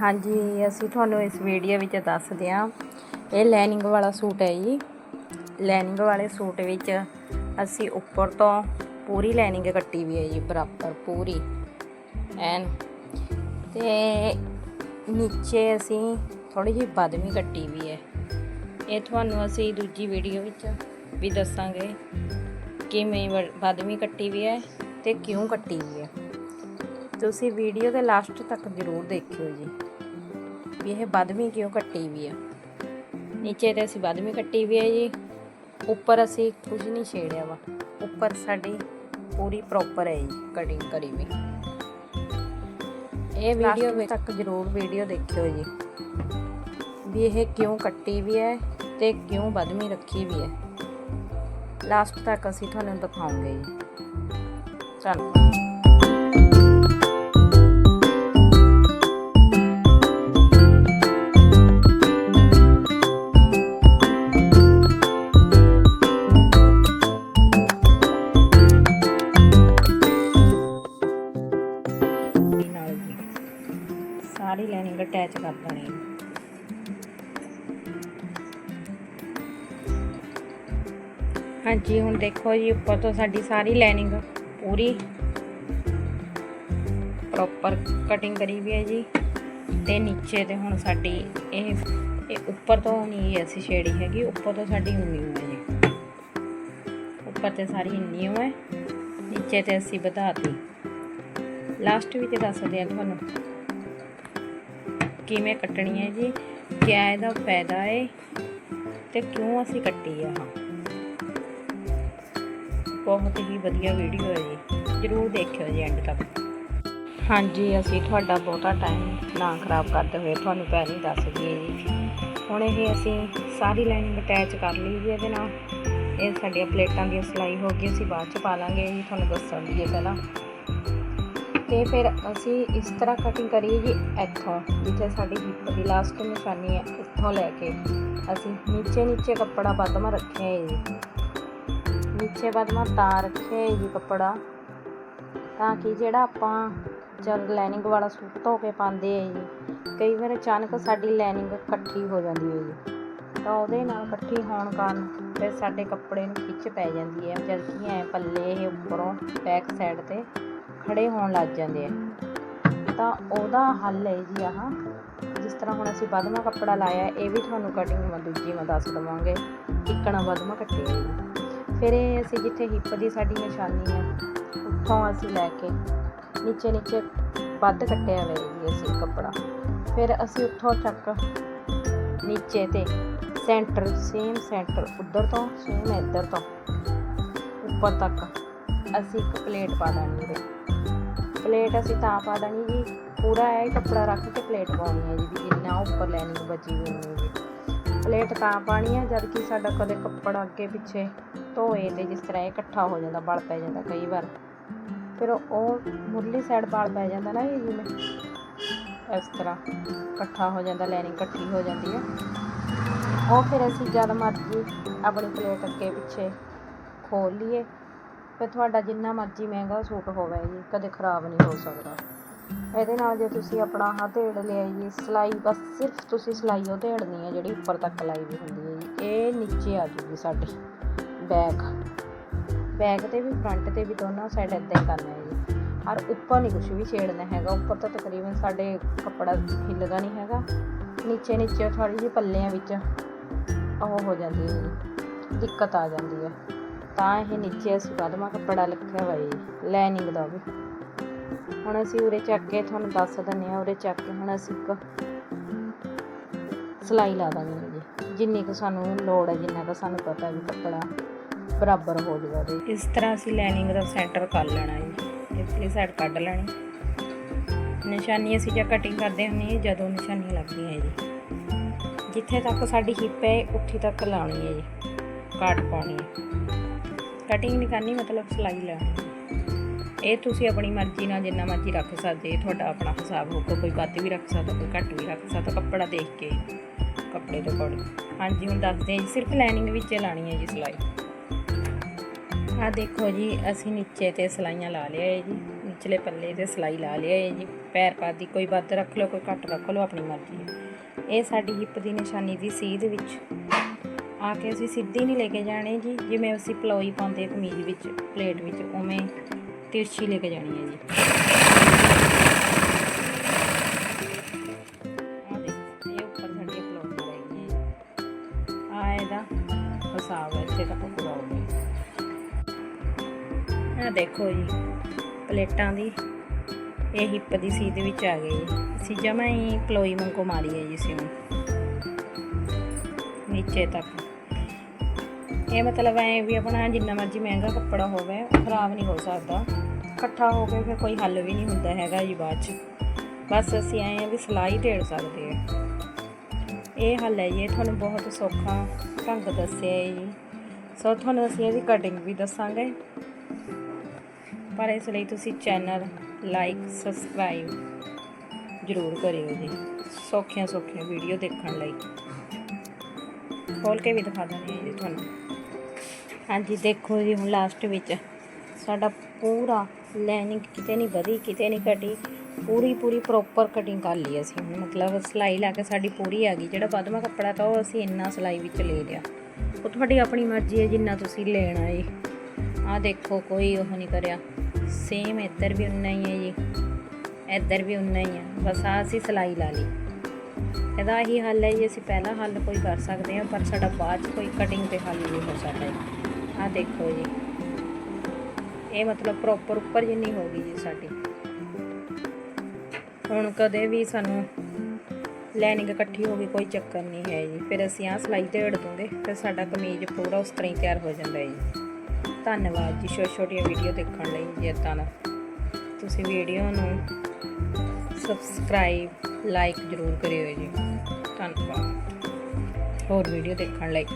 ਹਾਂਜੀ, ਅਸੀਂ ਤੁਹਾਨੂੰ ਇਸ ਵੀਡੀਓ ਵਿੱਚ ਦੱਸਦੇ ਹਾਂ। ਇਹ ਲਾਈਨਿੰਗ ਵਾਲਾ ਸੂਟ ਹੈ ਜੀ। ਲਾਈਨਿੰਗ ਵਾਲੇ ਸੂਟ ਵਿੱਚ ਅਸੀਂ ਉੱਪਰ ਤੋਂ ਪੂਰੀ ਲਾਈਨਿੰਗ ਕੱਟੀ ਵੀ ਹੈ ਜੀ, ਬਰਾਬਰ ਪੂਰੀ। ਐਨ, ਤੇ ਨੀਚੇ ਅਸੀਂ ਥੋੜੀ ਜਿਹੀ ਬਦਮੀ ਕੱਟੀ ਵੀ ਹੈ। ਇਹ ਤੁਹਾਨੂੰ ਅਸੀਂ ਦੂਜੀ ਵੀਡੀਓ ਵਿੱਚ ਵੀ ਦੱਸਾਂਗੇ ਕਿਵੇਂ ਵ- ਬਦਮੀ ਕੱਟੀ ਵੀ ਹੈ ਤੇ ਕਿਉਂ ਕੱਟੀ ਵੀ ਹੈ। ਤੁਸੀਂ ਵੀਡੀਓ ਦੇ ਲਾਸਟ ਤੱਕ ਜ਼ਰੂਰ ਦੇਖਿਓ ਜੀ। ਵੀ ਇਹ ਬਦਮੀ ਕਿਉਂ ਕੱਟੀ ਵੀ ਆ ਨੀਚੇ ਤੇ ਅਸੀਂ ਬਦਮੀ ਕੱਟੀ ਵੀ ਹੈ ਜੀ ਉੱਪਰ ਅਸੀਂ ਕੁਝ ਨਹੀਂ ਛੇੜਿਆ ਵਾ ਉੱਪਰ ਸਾਡੀ ਪੂਰੀ ਪ੍ਰੋਪਰ ਹੈ ਜੀ ਕਟਿੰਗ ਕਰੀ ਵੀ ਇਹ ਵੀਡੀਓ ਵਿੱਚ ਤੱਕ ਜ਼ਰੂਰ ਵੀਡੀਓ ਦੇਖਿਓ ਜੀ ਵੀ ਇਹ ਕਿਉਂ ਕੱਟੀ ਵੀ ਹੈ ਤੇ ਕਿਉਂ ਬਦਮੀ ਰੱਖੀ ਵੀ ਹੈ ਲਾਸਟ ਤੱਕ ਅਸੀਂ ਤੁਹਾਨੂੰ ਦਿਖਾਉਂਗੇ ਜੀ ਚਲੋ ਹਾਂਜੀ, ਹੁਣ ਦੇਖੋ ਜੀ, ਉੱਪਰ ਤੋਂ ਸਾਡੀ ਸਾਰੀ ਲਾਈਨਿੰਗ ਪੂਰੀ ਪ੍ਰੋਪਰ ਕਟਿੰਗ ਕਰੀ ਵੀ ਹੈ ਜੀ। ਤੇ ਨੀਚੇ ਤੇ ਹੁਣ ਸਾਡੀ ਇਹ ਇਹ ਉੱਪਰ ਤੋਂ ਨਹੀਂ ਅਸੀਂ ਛੇੜੀ ਹੈਗੀ, ਉੱਪਰ ਤੋਂ ਸਾਡੀ ਉਨੀ ਹੋਈ ਹੈ। ਜੀ ਉੱਪਰ ਤੇ ਸਾਰੀ ਇੰਨੀ ਹੋਈ ਹੈ, ਨੀਚੇ ਤੇ ਅਸੀਂ ਵਧਾਤੀ। ਲਾਸਟ ਵਿੱਚ ਦੱਸਦੇ ਆ ਤੁਹਾਨੂੰ ਕਿਵੇਂ ਕੱਟਣੀ ਹੈ ਜੀ, ਕਿਆ ਇਹਦਾ ਫਾਇਦਾ ਹੈ ਤੇ ਕਿਉਂ ਅਸੀਂ ਕੱਟੀ ਆ ਹਾਂ ਬਹੁਤ ਹੀ ਵਧੀਆ ਵੀਡੀਓ ਹੈ ਜੀ। ਜਰੂਰ ਦੇਖਿਓ ਜੀ ਐਂਡ ਤੱਕ। ਹਾਂਜੀ, ਅਸੀਂ ਤੁਹਾਡਾ ਬਹੁਤਾ ਟਾਈਮ ਨਾ ਖਰਾਬ ਕਰਦੇ ਹੋਏ ਤੁਹਾਨੂੰ ਪਹਿਲਾਂ ਹੀ ਦੱਸ ਦਈਏ ਜੀ। ਹੁਣ ਇਹ ਅਸੀਂ ਸਾਰੀ ਲਾਈਨਿੰਗ ਅਟੈਚ ਕਰ ਲਈ ਜੀ ਇਹਦੇ ਨਾਲ। ਇਹ ਸਾਡੀਆਂ ਪਲੇਟਾਂ ਦੀ ਸਿਲਾਈ ਹੋ ਗਈ, ਅਸੀਂ ਬਾਅਦ ਚ ਪਾ ਲਾਂਗੇ ਜੀ, ਤੁਹਾਨੂੰ ਦੱਸਣ ਦੀ ਪਹਿਲਾਂ। ਤੇ ਫਿਰ ਅਸੀਂ ਇਸ ਤਰ੍ਹਾਂ ਕਟਿੰਗ ਕਰੀਏ ਜੀ ਇੱਥੋਂ, ਜਿੱਥੇ ਸਾਡੀ ਹਿੱਪ ਦੀ ਲਾਸਟ ਨਿਸ਼ਾਨੀ ਹੈ, ਇੱਥੋਂ ਲੈ ਕੇ। ਅਸੀਂ ਨੀਚੇ ਨੀਚੇ ਕੱਪੜਾ ਬਦਮਾ ਰੱਖਿਆ ਹੈ ਜੀ। ਪਿੱਛੇ ਬਦਮਾ ਤਾਂ ਰੱਖਿਆ ਹੈ ਜੀ ਕੱਪੜਾ। ਤਾਂ ਕਿ ਜਿਹੜਾ ਆਪਾਂ ਜਦ ਲਾਈਨਿੰਗ ਵਾਲਾ ਸੂਟ ਧੋ ਕੇ ਪਾਉਂਦੇ ਆ ਜੀ, ਕਈ ਵਾਰ ਅਚਾਨਕ ਸਾਡੀ ਲਾਈਨਿੰਗ ਇਕੱਠੀ ਹੋ ਜਾਂਦੀ ਹੈ ਜੀ। ਤਾਂ ਉਹਦੇ ਨਾਲ ਇਕੱਠੀ ਹੋਣ ਕਾਰਨ ਫਿਰ ਸਾਡੇ ਕੱਪੜੇ ਨੂੰ ਖਿੱਚ ਪੈ ਜਾਂਦੀ ਹੈ, ਜਦ ਕਿ ਐ ਪੱਲੇ ਇਹ ਉੱਪਰੋਂ ਬੈਕ ਸਾਈਡ ਤੇ ਖੜੇ ਹੋਣ ਲੱਗ ਜਾਂਦੇ ਆ। ਤਾਂ ਉਹਦਾ ਹੱਲ ਹੈ ਜੀ ਆਹ, ਜਿਸ ਤਰ੍ਹਾਂ ਹੁਣ ਅਸੀਂ ਬਦਮਾ ਕੱਪੜਾ ਲਾਇਆ, ਇਹ ਵੀ ਤੁਹਾਨੂੰ ਕਟਿੰਗ ਮੈਂ ਦੂਜੀ ਮੈਂ ਦੱਸ ਦਵਾਂਗੇ ਇੱਕਣਾ ਬਦਮਾ ਕੱਟਿਆ ਜੀ ਫਿਰ ਇਹ ਅਸੀਂ ਜਿੱਥੇ ਹਿੱਪ ਦੀ ਸਾਡੀ ਨਿਸ਼ਾਨੀ ਹੈ, ਉੱਥੋਂ ਅਸੀਂ ਲੈ ਕੇ ਨੀਚੇ ਨੀਚੇ ਵੱਧ ਕੱਟਿਆ ਹੋਇਆ ਜੀ ਅਸੀਂ ਕੱਪੜਾ। ਫਿਰ ਅਸੀਂ ਉੱਥੋਂ ਤੱਕ ਨੀਚੇ ਤੇ ਸੈਂਟਰ ਸੇਮ ਸੈਂਟਰ ਉੱਧਰ ਤੋਂ ਸੇਮ ਇੱਧਰ ਤੋਂ, ਉੱਪਰ ਤੱਕ ਅਸੀਂ ਇੱਕ ਪਲੇਟ ਪਾ ਦੇਣੀ ਉਹਦੇ ਪਲੇਟ ਅਸੀਂ ਤਾਂ ਪਾ ਦੇਣੀ ਜੀ, ਪੂਰਾ ਇਹ ਕੱਪੜਾ ਰੱਖ ਕੇ ਪਲੇਟ ਪਾਉਣੀ ਹੈ ਜੀ, ਵੀ ਜਿੰਨਾ ਉੱਪਰ ਲੈਣੀ ਬਚੀ ਹੋਈ ਹੈ। ਜੀ ਪਲੇਟ ਤਾਂ ਪਾਣੀ ਹੈ ਜਦ ਕਿ ਸਾਡਾ ਕਦੇ ਕੱਪੜਾ ਅੱਗੇ ਪਿੱਛੇ ਧੋਏ ਤੇ ਜਿਸ ਤਰ੍ਹਾਂ ਇਹ ਇਕੱਠਾ ਹੋ ਜਾਂਦਾ, ਬਲ ਪੈ ਜਾਂਦਾ ਕਈ ਵਾਰ। ਫਿਰ ਉਹ ਮੁਰਲੀ ਸਾਈਡ ਬਲ ਪੈ ਜਾਂਦਾ ਨਾ ਇਹ ਜਿਵੇਂ। ਇਸ ਤਰ੍ਹਾਂ ਇਕੱਠਾ ਹੋ ਜਾਂਦਾ ਲਾਈਨਿੰਗ ਇਕੱਠੀ ਹੋ ਜਾਂਦੀ ਹੈ। ਉਹ ਫਿਰ ਅਸੀਂ ਜਦ ਮਰਜ਼ੀ ਆਪਣੀ ਪਲੇਟ ਅੱਗੇ ਪਿੱਛੇ ਖੋਲ ਲਈਏ। ਫਿਰ ਤੁਹਾਡਾ ਜਿੰਨਾ ਮਰਜ਼ੀ ਮਹਿੰਗਾ ਸੂਟ ਹੋਵੇ ਜੀ, ਕਦੇ ਖਰਾਬ ਨਹੀਂ ਹੋ ਸਕਦਾ। ਇਹਦੇ ਨਾਲ ਜੇ ਤੁਸੀਂ ਆਪਣਾ ਆਹ ਢੇੜ ਲਿਆ ਜੀ, ਸਿਲਾਈ ਬਸ ਸਿਰਫ ਤੁਸੀਂ ਸਿਲਾਈ ਉਹ ਢੇੜਨੀ ਹੈ ਜਿਹੜੀ ਉੱਪਰ ਤੱਕ ਲਾਈ ਵੀ ਹੁੰਦੀ ਹੈ ਜੀ। ਇਹ ਨੀਚੇ ਆ ਜੂਗੀ ਸਾਡੀ। ਬੈਕ ਬੈਕ ਤੇ ਵੀ ਫਰੰਟ ਤੇ ਵੀ ਦੋਨਾਂ ਸਾਈਡ ਇਦਾਂ ਹੀ ਕਰਨਾ ਹੈ ਜੀ। ਔਰ ਉੱਪਰ ਨਹੀਂ ਕੁਝ ਵੀ ਛੇੜਨਾ ਹੈਗਾ। ਉੱਪਰ ਤਾਂ ਤਕਰੀਬਨ ਸਾਡੇ ਕੱਪੜਾ ਹਿੱਲਦਾ ਨਹੀਂ ਹੈਗਾ। ਨੀਚੇ ਨੀਚੇ ਥੋੜੀ ਜਿਹੀ ਪੱਲਿਆਂ ਵਿੱਚ ਉਹ ਹੋ ਜਾਂਦੀ ਹੈ ਜੀ। ਦਿੱਕਤ ਆ ਜਾਂਦੀ ਹੈ। ਤਾਂ ਇਹ ਨੀਚੇ ਅਸੀਂ ਬਦਮਾ ਕੱਪੜਾ ਲਿਖਿਆ ਹੋਇਆ ਜੀ। ਲਾਈਨਿੰਗ ਦਾ ਵੀ। ਹੁਣ ਅਸੀਂ ਉਰੇ ਚੱਕ ਕੇ ਤੁਹਾਨੂੰ ਦੱਸ ਦਿੰਦੇ ਹਾਂ। ਉਰੇ ਚੱਕ ਕੇ ਹੁਣ ਅਸੀਂ ਇੱਕ ਸਿਲਾਈ ਲਾ ਦਾਂਗੇ ਜੀ। ਜਿੰਨੀ ਕੁ ਸਾਨੂੰ ਲੋੜ ਹੈ, ਜਿੰਨਾ ਕੁ ਸਾਨੂੰ ਪਤਾ ਵੀ ਕੱਪੜਾ ਬਰਾਬਰ ਹੋ ਜਾਊਗਾ ਉਹਦੇ ਇਸ ਤਰ੍ਹਾਂ ਅਸੀਂ ਲਾਈਨਿੰਗ ਦਾ ਸੈਂਟਰ ਕਰ ਲੈਣਾ ਜੀ। ਇਸਲੀ ਸਾਈਡ ਕੱਢ ਲੈਣੀ। ਨਿਸ਼ਾਨੀ ਅਸੀਂ ਜਾਂ ਕਟਿੰਗ ਕਰਦੇ ਹੁੰਦੇ ਜਦੋਂ ਨਿਸ਼ਾਨੀ ਲੱਗਦੀ ਹੈ ਜੀ। ਜਿੱਥੇ ਤੱਕ ਸਾਡੀ ਹਿੱਪ ਹੈ, ਉੱਥੇ ਤੱਕ ਲਾਉਣੀ ਹੈ ਜੀ। ਕਾਟ ਪਾਉਣੀ ਹੈ। ਕਟਿੰਗ ਨਹੀਂ ਕਰਨੀ ਮਤਲਬ ਸਿਲਾਈ ਲਾਉਣੀ ਇਹ ਤੁਸੀਂ ਆਪਣੀ ਮਰਜ਼ੀ ਨਾਲ ਜਿੰਨਾ ਮਰਜ਼ੀ ਰੱਖ ਸਕਦੇ ਇਹ ਤੁਹਾਡਾ ਆਪਣਾ ਹਿਸਾਬ ਹੋਊਗਾ। ਕੋਈ ਵੱਧ ਵੀ ਰੱਖ ਸਕਦਾ, ਕੋਈ ਘੱਟ ਵੀ ਰੱਖ ਸਕਦਾ। ਕੱਪੜਾ ਦੇਖ ਕੇ, ਕੱਪੜੇ ਦੇ ਅਕੋਰਡਿੰਗ ਹਾਂਜੀ, ਹੁਣ ਦੱਸਦੇ ਹਾਂ ਜੀ। ਸਿਰਫ ਲਾਈਨਿੰਗ ਵਿੱਚ ਹੀ ਲਾਣੀ ਹੈ ਜੀ ਸਿਲਾਈ। ਆਹ ਦੇਖੋ ਜੀ, ਅਸੀਂ ਨੀਚੇ ਤੇ ਸਲਾਈਆਂ ਲਾ ਲਿਆ ਹੈ ਜੀ। ਨਿਚਲੇ ਪੱਲੇ ਤੇ ਸਿਲਾਈ ਲਾ ਲਿਆ ਹੈ ਜੀ। ਪੈਰ ਪਾ ਦੀ ਕੋਈ ਵੱਧ ਰੱਖ ਲਓ, ਕੋਈ ਘੱਟ ਰੱਖ ਲਓ, ਆਪਣੀ ਮਰਜ਼ੀ ਹੈ। ਇਹ ਸਾਡੀ ਹਿੱਪ ਦੀ ਨਿਸ਼ਾਨੀ ਦੀ ਸੀਧ ਵਿੱਚ। ਆ ਕੇ ਅਸੀਂ ਸਿੱਧੀ ਨਹੀਂ ਲੈ ਕੇ ਜਾਣੀ ਜੀ। ਜਿਵੇਂ ਅਸੀਂ ਪਲੋਈ ਪਾਉਂਦੇ ਆ ਕਮੀਜ਼ ਵਿੱਚ, ਪਲੇਟ ਵਿੱਚ, ਉਵੇਂ ਤਿਰਛੀ ਲੈ ਕੇ ਜਾਣੀ ਹੈ ਜੀ। ਇਹ ਉੱਪਰ ਸਾਡੀ ਪਲੋਈ ਰਹੀ ਹੈ ਆ ਇਹਦਾ ਹਿਸਾਬ ਹੈ, ਇੱਥੇ ਤੱਕ ਪੂਰਾ ਹੋ ਗਿਆ। ਇਹ ਦੇਖੋ ਜੀ, ਪਲੇਟਾਂ ਦੀ, ਇਹ ਹਿੱਪ ਦੀ ਸੀ ਦੇ ਵਿੱਚ ਆ ਗਈ ਜੀ। ਅਸੀਂ ਜਮਾ ਹੀ ਪਲੋਈ ਵਾਂਗੂ ਮਾਰੀ ਹੈ ਜੀ ਸਿਉਂ ਨੀਚੇ ਤੱਕ। ਇਹ ਮਤਲਬ ਐ ਵੀ ਆਪਣਾ ਜਿੰਨਾ ਮਰਜ਼ੀ ਮਹਿੰਗਾ ਕੱਪੜਾ ਹੋਵੇ, ਖਰਾਬ ਨਹੀਂ ਹੋ ਸਕਦਾ। ਇਕੱਠਾ ਹੋ ਕੇ ਫਿਰ ਕੋਈ ਹੱਲ ਵੀ ਨਹੀਂ ਹੁੰਦਾ ਹੈਗਾ ਜੀ ਬਾਅਦ ਚ। ਬਸ ਅਸੀਂ ਐਂ ਆ ਵੀ ਸਿਲਾਈ ਢੇੜ ਸਕਦੇ ਆ। ਇਹ ਹੱਲ ਹੈ ਜੀ, ਇਹ ਤੁਹਾਨੂੰ ਬਹੁਤ ਸੌਖਾ ਢੰਗ ਦੱਸਿਆ ਹੈ ਜੀ। ਸੋ ਤੁਹਾਨੂੰ ਅਸੀਂ ਇਹਦੀ ਕਟਿੰਗ ਵੀ ਦੱਸਾਂਗੇ। ਪਰ ਇਸ ਲਈ ਤੁਸੀਂ ਚੈਨਲ ਲਾਈਕ, ਸਬਸਕ੍ਰਾਈਬ ਜ਼ਰੂਰ ਕਰਿਓ ਜੀ। ਸੌਖੀਆਂ ਸੌਖੀਆਂ ਵੀਡੀਓ ਦੇਖਣ ਲਈ। ਖੋਲ ਕੇ ਵੀ ਦਿਖਾ ਦਿੰਦੇ ਹਾਂ ਜੀ ਤੁਹਾਨੂੰ। ਹਾਂਜੀ, ਦੇਖੋ ਜੀ ਹੁਣ ਲਾਸਟ ਵਿੱਚ ਸਾਡਾ ਪੂਰਾ ਲਾਈਨਿੰਗ ਕਿਤੇ ਨਹੀਂ ਵਧੀ, ਕਿਤੇ ਨਹੀਂ ਘਟੀ। ਪੂਰੀ ਪੂਰੀ ਪ੍ਰੋਪਰ ਕਟਿੰਗ ਕਰ ਲਈ ਅਸੀਂ ਹੁਣ। ਮਤਲਬ ਸਿਲਾਈ ਲਾ ਕੇ ਸਾਡੀ ਪੂਰੀ ਆ ਗਈ। ਜਿਹੜਾ ਵੱਧਵਾ ਕੱਪੜਾ ਤਾਂ ਉਹ ਅਸੀਂ ਇੰਨਾ ਸਿਲਾਈ ਵਿੱਚ ਲੈ ਲਿਆ। ਉਹ ਤੁਹਾਡੀ ਆਪਣੀ ਮਰਜ਼ੀ ਹੈ, ਜਿੰਨਾ ਤੁਸੀਂ ਲੈਣਾ ਹੈ ਆਹ ਦੇਖੋ, ਕੋਈ ਉਹ ਨਹੀਂ ਕਰਿਆ। ਸੇਮ ਇੱਧਰ ਵੀ ਉਨਾ ਹੀ ਹੈ ਜੀ, ਇੱਧਰ ਵੀ ਉਨਾ ਹੀ ਹੈ। ਬਸ ਆ ਅਸੀਂ ਸਿਲਾਈ ਲਾ ਲਈ। ਇਹਦਾ ਹੀ ਹੱਲ ਹੈ ਜੀ, ਅਸੀਂ ਪਹਿਲਾ ਹੱਲ ਕੋਈ ਕਰ ਸਕਦੇ ਹਾਂ, ਪਰ ਸਾਡਾ ਬਾਅਦ 'ਚ ਕੋਈ ਕਟਿੰਗ ਤੇ ਹੱਲ ਨਹੀਂ ਹੋ ਸਕਦਾ ਜੀ। ਆਹ ਦੇਖੋ ਜੀ। ਇਹ ਮਤਲਬ ਪ੍ਰੋਪਰ ਉੱਪਰ ਜਿੰਨੀ ਹੋ ਗਈ ਜੀ ਸਾਡੀ। ਹੁਣ ਕਦੇ ਵੀ ਸਾਨੂੰ ਲਾਈਨਿੰਗ ਇਕੱਠੀ ਹੋ ਗਈ, ਕੋਈ ਚੱਕਰ ਨਹੀਂ ਹੈ ਜੀ। ਫਿਰ ਅਸੀਂ ਆਹ ਸਿਲਾਈ ਤੇ ਢੜ ਦੂੰਗੇ, ਫਿਰ ਸਾਡਾ ਕਮੀਜ਼ ਪੂਰਾ ਉਸ ਤਰ੍ਹਾਂ ਹੀ ਤਿਆਰ ਹੋ ਜਾਂਦਾ ਹੈ ਜੀ। ਧੰਨਵਾਦ ਜੀ ਛੋਟੀ ਛੋਟੀਆਂ ਵੀਡੀਓ ਦੇਖਣ ਲਈ ਜੇ ਤਾਂ ਤੁਸੀਂ ਵੀਡੀਓ ਨੂੰ ਸਬਸਕ੍ਰਾਈਬ ਲਾਈਕ ਜ਼ਰੂਰ ਕਰਿਓ ਜੀ। ਧੰਨਵਾਦ। ਹੋਰ ਵੀਡੀਓ ਦੇਖਣ ਲਈ।